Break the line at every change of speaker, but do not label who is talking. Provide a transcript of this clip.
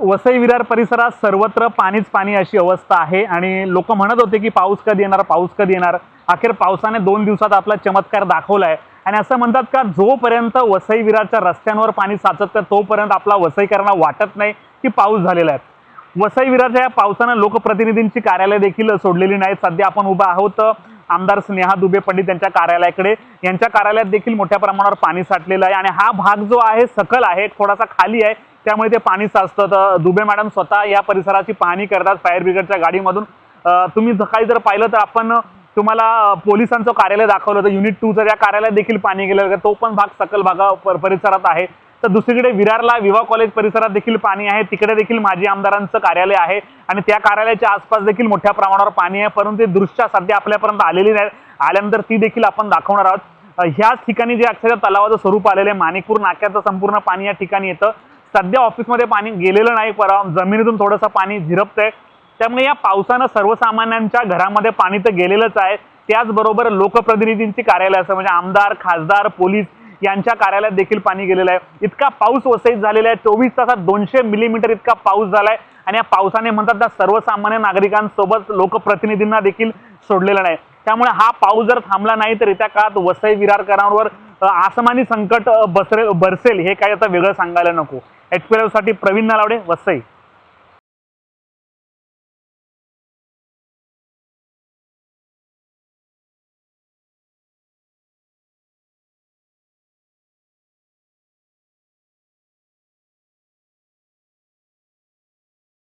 वसई विरार परिसरात सर्वत्र पाणीच पाणी अशी अवस्था आहे आणि लोक म्हणत होते की पाऊस कधी येणार पाऊस कधी येणार? अखेर पावसाने दोन दिवसात आपला चमत्कार दाखवलाय. आणि असं म्हणतात का जोपर्यंत वसई विरारच्या रस्त्यांवर पाणी साचत तर तोपर्यंत आपला वसईकरांना वाटत नाही की पाऊस झालेला आहे. वसई विरारच्या या पावसानं लोकप्रतिनिधींची कार्यालय देखील सोडलेली नाहीत. सध्या आपण उभा आहोत आमदार स्नेहा दुबे पंडित यांच्या कार्यालयाकडे. यांच्या कार्यालयात देखील मोठ्या प्रमाणावर पाणी साठलेलं आहे. आणि हा भाग जो आहे सकल आहे थोडासा खाली आहे. त्यामुळे ते पाणी साचतं. तर दुबे मॅडम स्वतः या परिसराची पाहणी करतात फायर ब्रिगेडच्या गाडीमधून. तुम्ही सकाळी जर पाहिलं तर आपण तुम्हाला पोलिसांचं कार्यालय दाखवलं होतं. युनिट टूचं त्या कार्यालयात देखील पाणी गेलं होतं. तो पण भाग सकल भागा परिसरात आहे. तर दुसरीकडे विरारला विवा कॉलेज परिसरात देखील पाणी आहे. तिकडे देखील माजी आमदारांचं कार्यालय आहे. आणि त्या कार्यालयाच्या आसपास देखील मोठ्या प्रमाणावर पाणी आहे. परंतु दृश्य सध्या आपल्यापर्यंत आलेली नाही. आल्यानंतर ती देखील आपण दाखवणार आहोत. ह्याच ठिकाणी जे अक्षरशः तलावाचं स्वरूप आलेलं आहे. माणिकपूर नाक्याचं संपूर्ण पाणी या ठिकाणी येतं. सध्या ऑफिसमध्ये पाणी गेलेलं नाही पर जमिनीतून थोडंसं पाणी झिरपतंय. त्यामुळे या पावसानं सर्वसामान्यांच्या घरामध्ये पाणी तर गेलेलंच आहे. त्याचबरोबर लोकप्रतिनिधींची कार्यालय असं म्हणजे आमदार खासदार पोलीस यांच्या कार्यालयात देखील पाणी गेलेलं आहे. इतका पाऊस वसईत झालेला आहे. चोवीस तासात दोनशे मिलीमीटर इतका पाऊस झालाय. आणि या पावसाने म्हणतात त्या सर्वसामान्य नागरिकांसोबत लोकप्रतिनिधींना देखील सोडलेला नाही. त्यामुळे हा पाऊस जर थांबला नाही तर येत्या काळात वसई विरारकरांवर आसमानी संकट बसरे बरसेल हे काय आता वेगळं सांगायला नको. एच पी साठी प्रवीण नलावडे वसई.